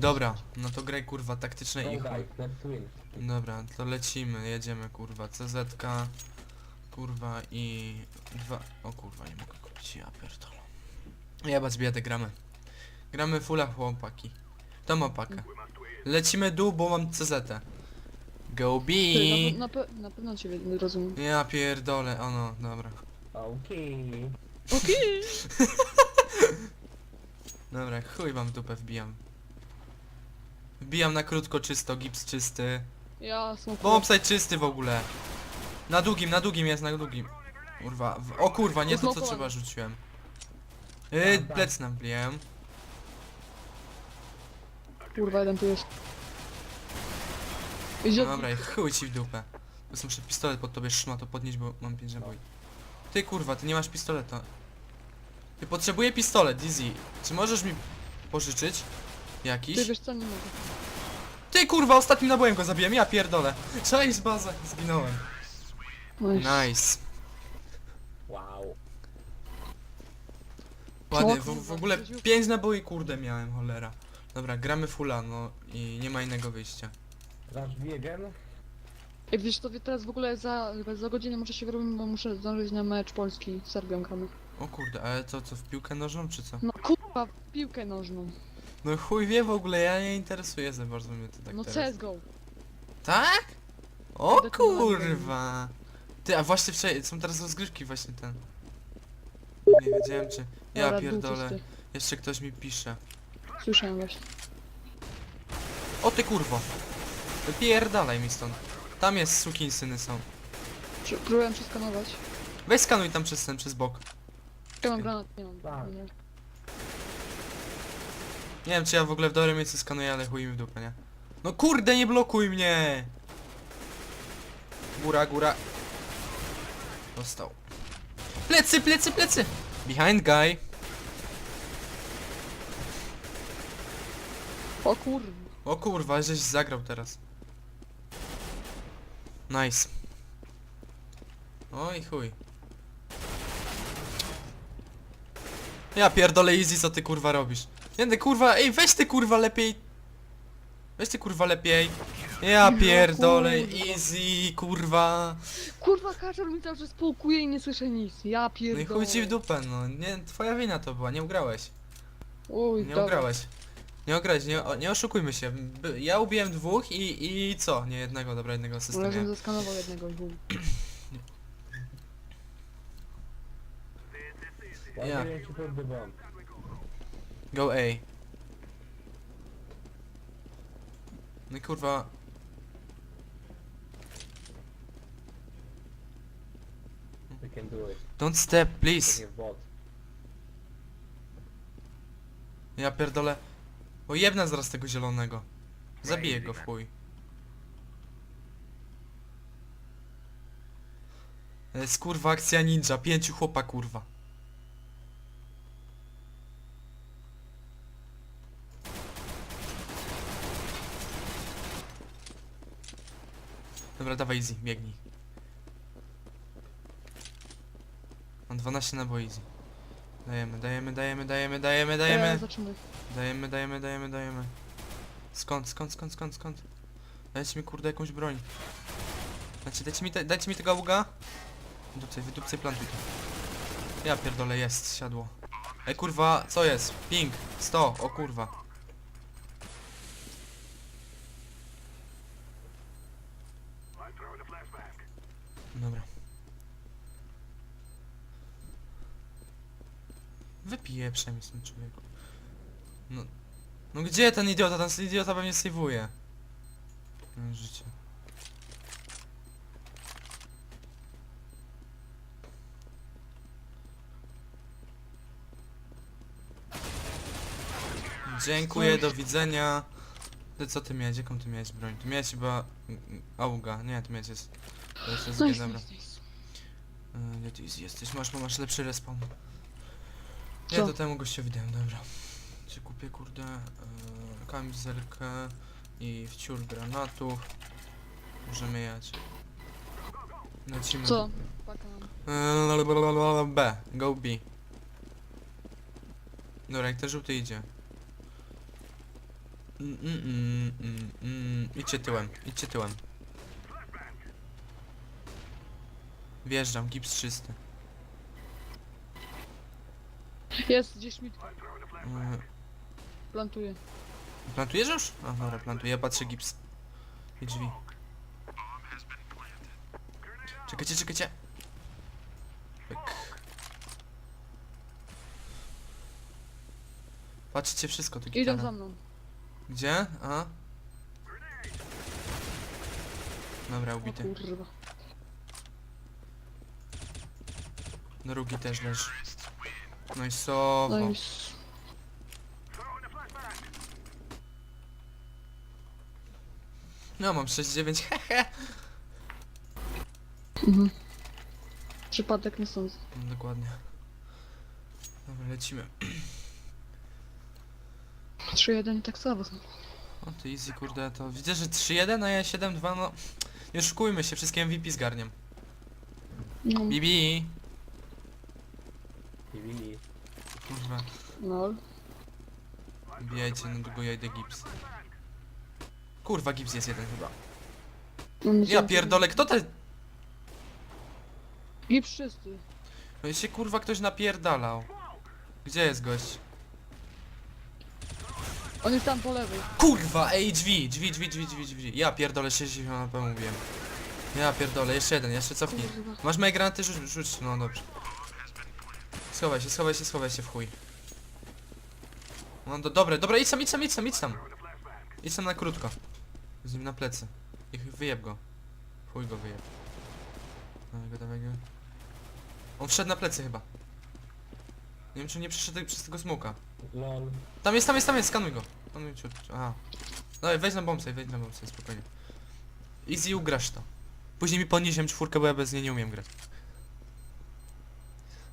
Dobra, no to graj kurwa taktyczne i chuj. Dobra, to lecimy, jedziemy kurwa. CZ, kurwa i dwa. O kurwa, nie mogę kupić, ja pierdolę. Jebać biedę, gramy. Gramy fulla chłopaki. To ma pakę. Lecimy dół, bo mam CZ. Go B! Ty, na, pe- na, pe- na pewno ciebie nie rozumiem. Ja pierdolę, o no, dobra. Okej. Okej. Dobra, chuj wam dupę wbijam. Wbijam na krótko czysto, gips czysty. Ja smokuję. Bombsite czysty w ogóle. Na długim, na długim jest, na długim. Kurwa, w, o kurwa, nie to co trzeba rzuciłem. Yy, plec nam wbiłem. Kurwa, jeden tu jest. Idzie... Dobra, i chuj ci w dupę. Teraz muszę pistolet pod tobie szmato podnieść, bo mam pięć naboi. Ty kurwa, ty nie masz pistoleta. Ty potrzebuję pistolet, Dizzy. Czy możesz mi pożyczyć? Jakiś? Ty wiesz co, nie mogę. Ty kurwa, ostatnim nabojem go zabiłem, ja pierdolę. Cześć baza, zginąłem. Nice. Nice. Wow. Ładnie, w, w ogóle? 5 naboi kurde miałem, cholera. Dobra, gramy fulla, no i nie ma innego wyjścia. Grasz biegiem? Jak wiesz, to teraz w ogóle za, za godzinę muszę się wyrobić, bo muszę zdążyć na mecz Polski z Serbią gramy. O kurde, ale to co, w piłkę nożną czy co? No kurwa, w piłkę nożną. No chuj wie w ogóle, ja nie interesuję za bardzo mnie to tak no teraz. CSGO. Tak? O Będę tu kurwa. Ty, a właśnie wczoraj, są teraz rozgrywki właśnie ten. Nie wiedziałem czy... Ja Dobra, dół pierdolę, jeszcze ktoś mi pisze. Słyszałem właśnie. O ty kurwo. Wypierdalaj mi stąd. Tam jest sukinsyny są. Pró- Próbowałem przeskanować. Weź skanuj tam przez ten, przez bok. Ja mam granat, nie mam. Tak. Nie. Nie wiem czy ja w ogóle w dobrym miejscu skanuję, ale chuj mi w dupę, nie? No kurde, nie blokuj mnie! Góra, góra. Dostał. Plecy, plecy, plecy! Behind guy. O kurwa. O kurwa, żeś zagrał teraz. Nice. Oj chuj. Ja pierdolę easy, co ty kurwa robisz? Nie, ty kurwa, ej weź ty kurwa lepiej. Weź ty kurwa lepiej. Ja pierdolę kurwa. easy, kurwa. Kurwa, kaczor mi czas pałkuje i nie słyszę nic. Ja No pierdolę. i chuj ci w dupę, no. Nie, twoja wina to była, nie ugrałeś. Uj, Nie dobra. ugrałeś. Nie ugrałeś, nie, o, nie oszukujmy się. By- Ja ubiłem dwóch i, i co? Nie jednego, dobra, jednego Ale systemu. żebym zeskanował jednego i bum. Ja. Ładuję ci pod the bomb. Go A. No i kurwa. We can do it. Don't step, please. nie bot. Ja pierdolę. O jebna zaraz tego zielonego. Zabiję go w chuj. Jest kurwa akcja ninja, pięciu chłopa kurwa. Dobra, dawaj easy, biegnij. Mam 12 naboi easy. Dajemy, dajemy, dajemy, dajemy, dajemy, Ja, dajemy. zaczynaj. Dajemy, dajemy, dajemy, dajemy. Skąd, skąd, skąd, skąd, skąd? Dajcie mi kurde jakąś broń. Dajcie, dajcie mi, te, dajcie mi tego auga. Wydupcaj, wydupcaj, plantuj to. Ja pierdolę, jest, siadło. Ej kurwa, co jest? Ping, 100, o kurwa. Dobra. Wypiję przemysł ten człowieku. No, no gdzie ten idiota? Ten idiota pewnie sejwuje. No, życie. Dziękuję, do widzenia. Ty co ty miałeś? Jaką ty miałeś broń? Ty miałeś chyba... Auga. Nie, ty miałeś jest... To jest Nice, no, nice, dobra. E, Gdzie ty jesteś? Masz, masz lepszy respawn. Ja Co? do temu gościowi dałem, dobra. Czy kupię kurde e, kamizelkę i wciór granatów. Możemy jechać. Lecimy. Co? Paka mam. E, B, go B. Dobra, jak ten żółty idzie. Mm, mm, mm, mm, mm. Idźcie tyłem, idźcie tyłem. Wjeżdżam, gips czysty. Jest gdzieś mit. Mm, Plantuję. Plantujesz już? A dobra, plantuję, ja patrzę gips. I drzwi. Czekajcie, czekajcie. Pyk. Patrzcie wszystko, tu Idą za mną. Gdzie? A? Dobra, O ubity. kurwa. Drugi też leży. No i sowo. No i... s- No mam 6-9, hehe. Mhm. Przypadek nie sądzę. No, Dokładnie. Dobra, lecimy. 3-1 i tak samo. O ty easy kurde, to widzę, że 3-1, a ja 7-2, no... Nie oszukujmy się, wszystkie MVP zgarniam. No, Bibi! PvE. Kurwa, no. bijajcie, no długo ja idę gips. Kurwa, gips jest jeden chyba. Mam Ja pierdolę, kto te... I wszyscy. No i się kurwa ktoś napierdalał. Gdzie jest gość? On jest tam po lewej. Kurwa, ej, drzwi, drzwi, drzwi, drzwi, drzwi, drzwi. Ja pierdolę, 60 HP mówiłem. Ja pierdolę, jeszcze jeden, jeszcze cofnij. Kurwa. Masz moje granaty? Rzuć, rzuć, no dobrze. Schowaj się, schowaj się, schowaj się w chuj. No do, dobre, dobra, idź sam, idź sam, idź sam, idź sam. Idź sam na krótko. Z nim na plecy. I wyjeb go. Chuj go wyjeb. Dawaj go, dawaj go. On wszedł na plecy chyba. Nie wiem czy nie przeszedł przez tego smoka. LOL. Tam jest, tam jest, tam jest, skanuj go. Skanuj ciut, aha. Dawaj, wejdź na bombsite, wejdź na bombsite, spokojnie. Easy ugrasz to. Później mi podniesiemy czwórkę, bo ja bez niej nie umiem grać.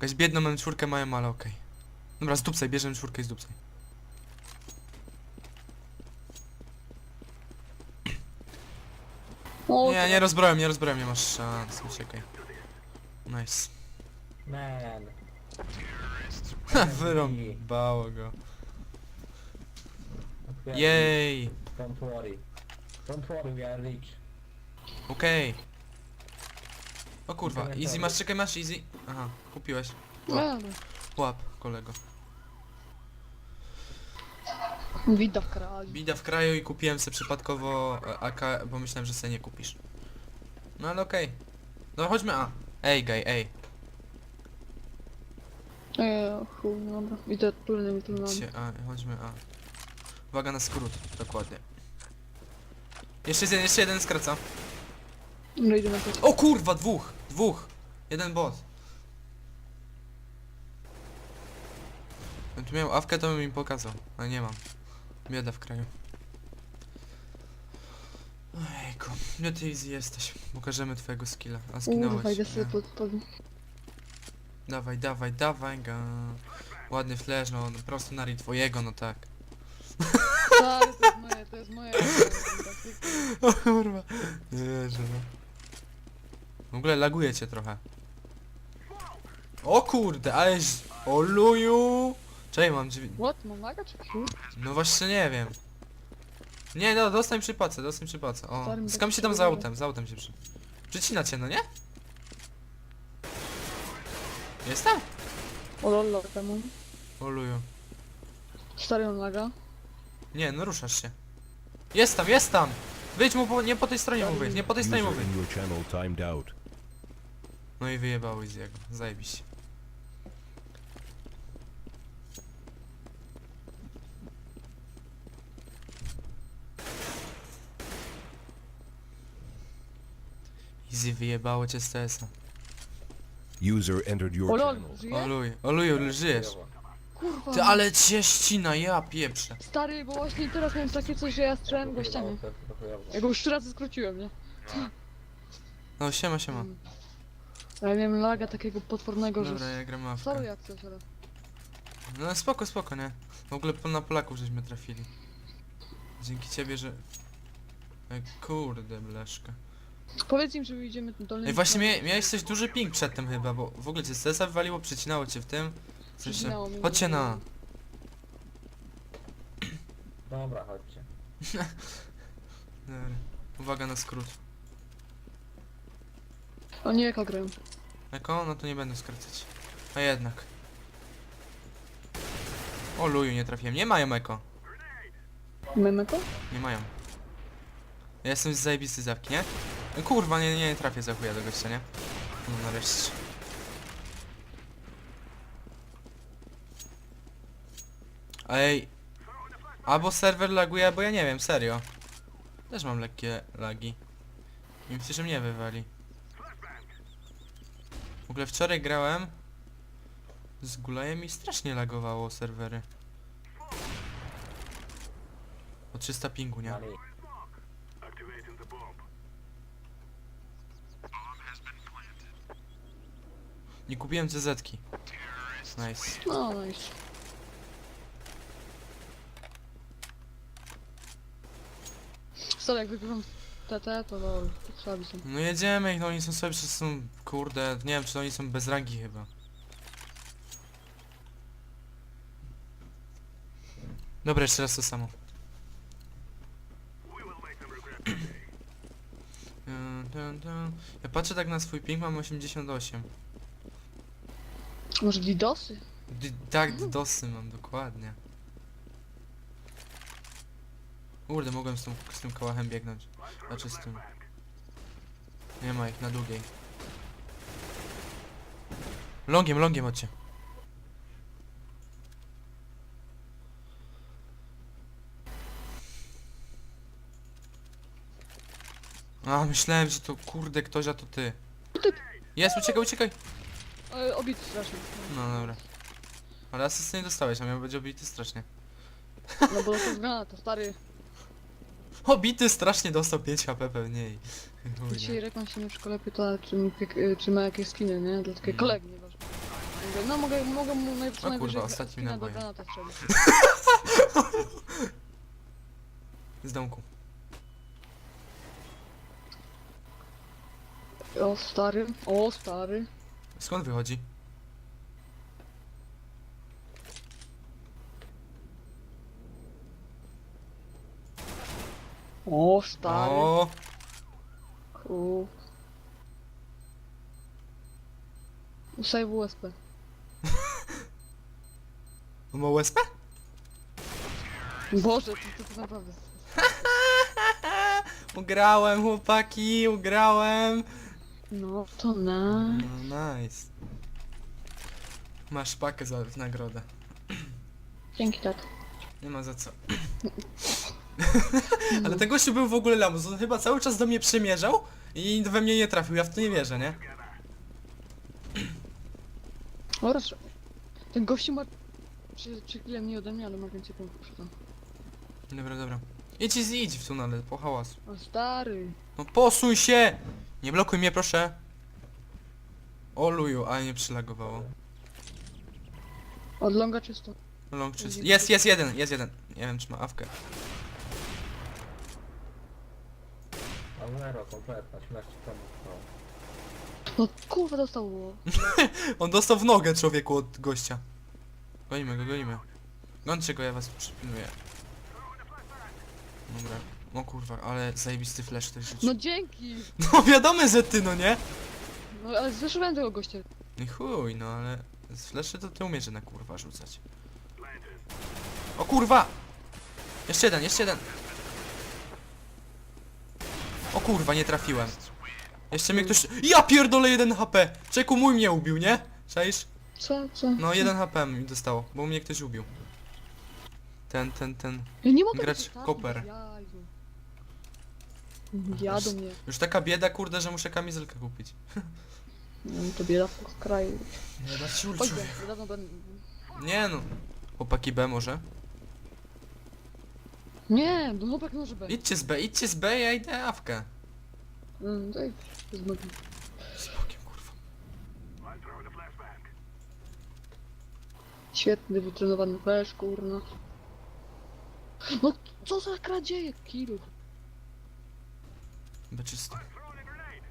Jakaś biedną mam czwórkę mają, ale okej. Dobra, z dupsaj, bierzemy czwórkę i z dupsaj. O, Nie, nie rozbroję, nie rozbroję, nie masz szans, uciekaj. Nice. Man. Ha, wyrąbało go. Jej, Don't worry. Don't worry, we are rich. okej. O kurwa, easy masz, czekaj, masz easy. Aha, kupiłeś. Ale. Łap, kolego. Widać w kraju. Bida w kraju i kupiłem sobie przypadkowo e, AK, bo myślałem, że sobie nie kupisz. No ale okej. No chodźmy A. Ej, gej, ej. Eee, chuj, dobra. Idę. Idźcie A, chodźmy A. Uwaga na skrót, dokładnie. Jeszcze jeden, jeszcze jeden skraca. No idę na to. O kurwa, dwóch! Dwóch! Jeden boss. Gdybym tu miał awkę, to bym im pokazał, ale nie mam. Bieda w kraju. Ojejku, gdzie ty easy jesteś? Pokażemy twojego skilla. A. Kurwa, idę sobie Nie. pod, pod... Dawaj, dawaj, dawaj ga. Ładny flash, no, no prosto na twojego, no tak. Stary, to jest moje, to jest moje. O kurwa. Nie wierzę, no. W ogóle laguje cię trochę. O kurde, ależ... O luju! Czekaj, mam drzwi... What? Mam laga czy chuj? No właśnie nie wiem. Nie, no, dostań przy pace, dostań przy pace. O, skam się tam za autem, za autem się przy... Przycina cię, no nie? Jestem? O lol, temu. O luju. Stary on laga. Nie, no ruszasz się. Jest tam, jest tam! Wyjdź mu po, nie po tej stronie mu wyjdź, nie po tej stronie mu User wyjdź. in your channel timed out. No i wyjebały z jego, zajebiście. Easy wyjebało cię z TS-a. User entered your O lol, channel. żyje? Oluj, oluju, żyjesz. Kurwa. Ty, ale cię ścina, ja pieprzę. Stary, bo właśnie teraz miałem takie coś, że ja strzelałem gościami. Ja go już trzy razy skróciłem, nie? No siema, siema. Mm. Ja miałem laga takiego potwornego, Dobra, że... ja gram awkę. Sorry jak coś, ale... No spoko, spoko, nie? W ogóle po- na Polaków żeśmy trafili. Dzięki ciebie, że... Ej, kurde, blaszka. Powiedz im, że idziemy dolny. Ej, właśnie mia miałeś coś duży ping przedtem chyba, bo w ogóle cię z CS-a wywaliło, przecinało cię w tym. Przecinało mnie. Chodźcie na... Dobra, chodźcie. Dobra. Uwaga na skrót. O nie, jaka grę. Eko? No to nie będę skracać. A jednak. O luju, nie trafiłem. Nie mają eko. Mamy to? Nie mają. Ja jestem z zajebisty zawki, nie? No Kurwa, nie, nie, nie trafię za chuja do gościa, nie? No nareszcie. Ej. Albo serwer laguje, albo ja nie wiem, serio. Też mam lekkie lagi. I myślę, że mnie wywali. W ogóle wczoraj grałem z Gulajem i strasznie lagowało serwery. O 300 pingu, nie? Nie kupiłem CZ-ki. Nice. No, nice. Stary, jak wygrywam TT, to lol, to słabi są. No jedziemy ich, no oni są sobie przez są, kurde, nie wiem czy oni są bez rangi chyba. Dobra, jeszcze raz to samo. Ja patrzę tak na swój ping, mam 88. Może DDoSy? D tak, dosy mam, dokładnie. Kurde, mogłem z tym, z tym kałachem biegnąć. Znaczy z tym. Nie ma ich na długiej. Longiem, longiem chodźcie. A, myślałem, że to kurde ktoś, a to ty. Jest, uciekaj, uciekaj. E, obity strasznie. No dobra. Ale asysty nie dostałeś, a miał być obity strasznie. No bo to jest granata, stary. Obity strasznie dostał 5 HP pewnie i... chuj. Dzisiaj reklam się w szkole pyta, czy, pik- czy ma jakieś skiny, nie? Dla takiej No. kolegi, nieważne. Mówię, no mogę, mogę mu naj, co najwyżej ostatnim skina do nabojem. granata strzelić. Z domku. O stary, o stary. Skąd wychodzi? O stary. O, U. Usaj w USP. on ma USP? Boże, to, to, to naprawdę. Ugrałem chłopaki, ugrałem. No to na. No nice. Masz pakę za w nagrodę. Dzięki tak. Nie ma za co. Ale ten gościu był w ogóle lamus, on chyba cały czas do mnie przymierzał i we mnie nie trafił, ja w to nie wierzę, nie? Oraz. Ten gościu ma 3, 3 kile mniej ode mnie, ale ma więcej punktów przy tym. Dobra, dobra. Idź, idź, idź w tunel, po hałasu. O stary. No posuń się! Nie blokuj mnie, proszę. O luju, ale nie przylagowało. Od longa czysto. Long czyst. Jest, jest jeden, jest jeden. Nie wiem, czy ma awkę. Kompletna, śmierć temu. No. No kurwa dostał. On dostał w nogę człowieku od gościa. Gonimy go, gonimy. Gońcie go, ja was przypilnuję. Dobra. O kurwa, ale zajebisty flash też rzucił. No dzięki! No wiadomo, że ty, no nie? No ale zeszłem tego gościa. No i chuj, no ale z fleszy to ty umiesz na kurwa rzucać. O kurwa! Jeszcze jeden, jeszcze jeden. O kurwa, nie trafiłem. Jeszcze mnie ktoś... Ja pierdolę 1 HP! Czeku mój mnie ubił, nie? Czaisz? Co, co? No 1 HP mi dostało, bo mnie ktoś ubił. Ten, ten, ten. Ja nie mogę grać być koper. jaju. Jadą mnie. Już taka bieda, kurde, że muszę kamizelkę kupić. No to bieda w kraju. Ciul, Chodź, niedawno będę... Nie no. Chłopaki B może? Nie, no chłopak może być. Idźcie z B, idźcie z B, ja idę awkę. Mm, daj, z nogi. Spokiem, kurwa. Świetny, wytrenowany flash, kurna. No co za kradzieje, kill. Chyba czysta.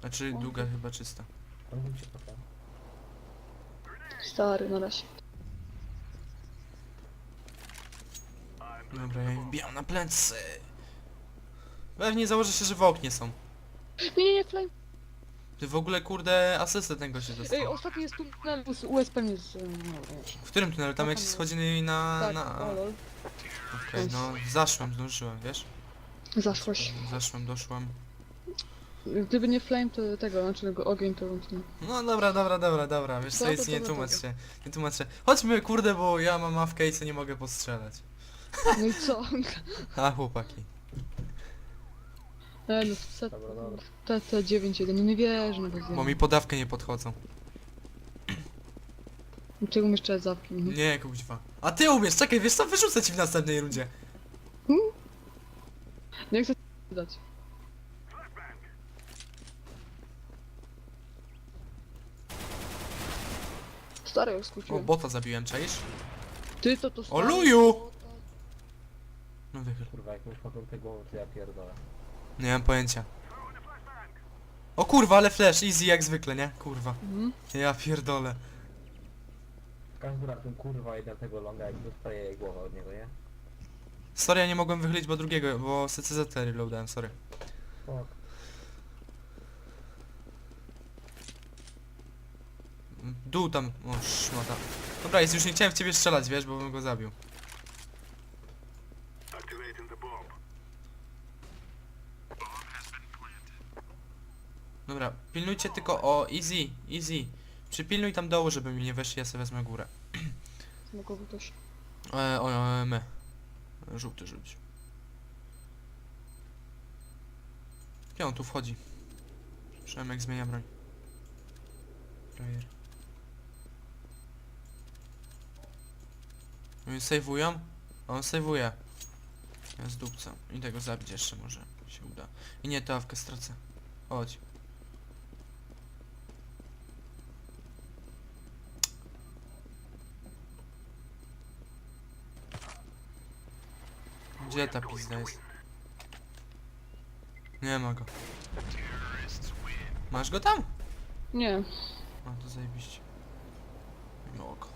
Znaczy długa chyba czysta. On. Stary, na razie. Dobra, ja im bijam na plecy. Pewnie założę się, że w oknie są. Nie, nie, nie, flame. Ty w ogóle kurde asystę tego się Ej, dostał. ostatni jest tunel z USP mnie z... No, wiesz. W którym tunelu? Tam jak ci schodzili na... Tak, na... o, lol. Okej, no zaszłem, zdążyłem, wiesz? Zaszłoś. Zaszłem, doszłem. Gdyby nie flame, to tego, znaczy go ogień, to bym... No dobra, dobra, dobra, dobra, wiesz co, Dobra, jest, nie dobra, tłumacz dobra. się, nie tłumacz się. Chodźmy kurde, bo ja mam awkę i co nie mogę postrzelać. No i co? A chłopaki. E, no, set... Dobra, dobra. TT91, no nie wierzę, no bez Bo mi podawkę nie podchodzą. Ty umiesz jeszcze zawki. Mhm. Nie, kuźwa. A ty umiesz, czekaj, wiesz co, wyrzucę ci w następnej rundzie. Nie chcę dać. Stary, już O, bota zabiłem, czaisz? Ty to to O, stary. luju! Wychyl. Kurwa, jak już mogą te głowy, to ja pierdolę. Nie mam pojęcia. O kurwa, ale flash, easy jak zwykle, nie? Kurwa. Mhm. Ja pierdolę. W każdym razie kurwa idę tego longa, jak dostaję jej głowę od niego, nie? Sorry, ja nie mogłem wychylić, bo drugiego, bo CCZ reloadałem, sorry. Fuck. Dół tam, o szmata. Dobra, jest, już nie chciałem w ciebie strzelać, wiesz, bo bym go zabił. Dobra, pilnujcie tylko o easy, easy. Przypilnuj tam dołu, żeby mi nie weszli, ja sobie wezmę górę. Smokowy też. E, o, o, my. Żółty rzuć. Gdzie on tu wchodzi? Przemek zmienia broń. Frajer. Oni sejwują? On sejwuje. Ja z dupca. Idę go zabić jeszcze może się uda. I nie, to awkę stracę. Chodź. Gdzie ta pizda jest? Nie ma go. Masz go tam? Nie. A to zajebiście. No oko.